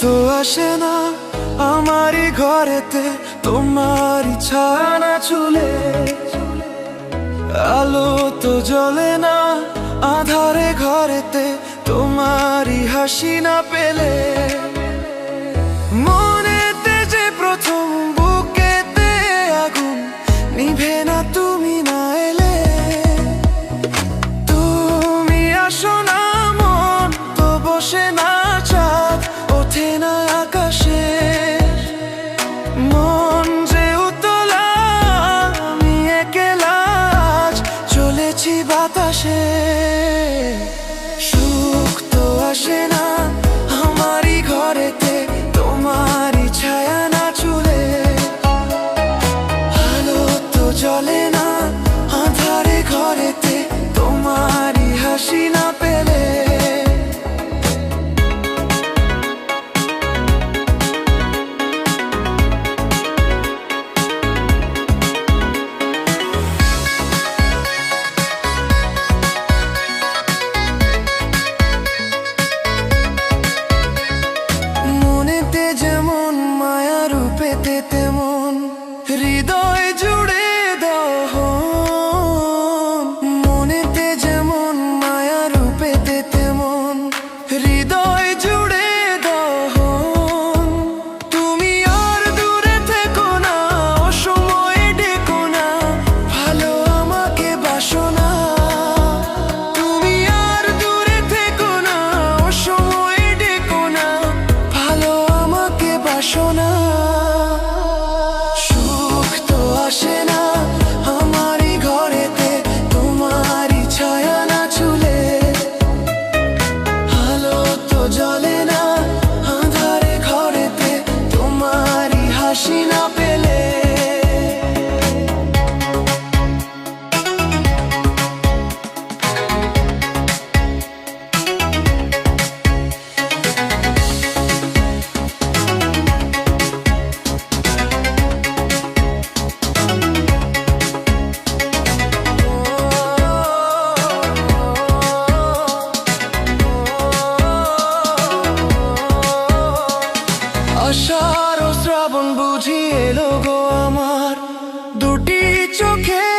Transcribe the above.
তো আসে না আমারই ঘরেতে তোমারই ছানা চুলে। আলো তো জ্বলে না আধারে ঘরেতে, তোমারই হাসি না পেলে। চলে না। আধারে ঘরেতে তোমারই হাসি না পেলে সরস্রাবণ শ্রাবণ এলো গো আমার। দুটি চোখে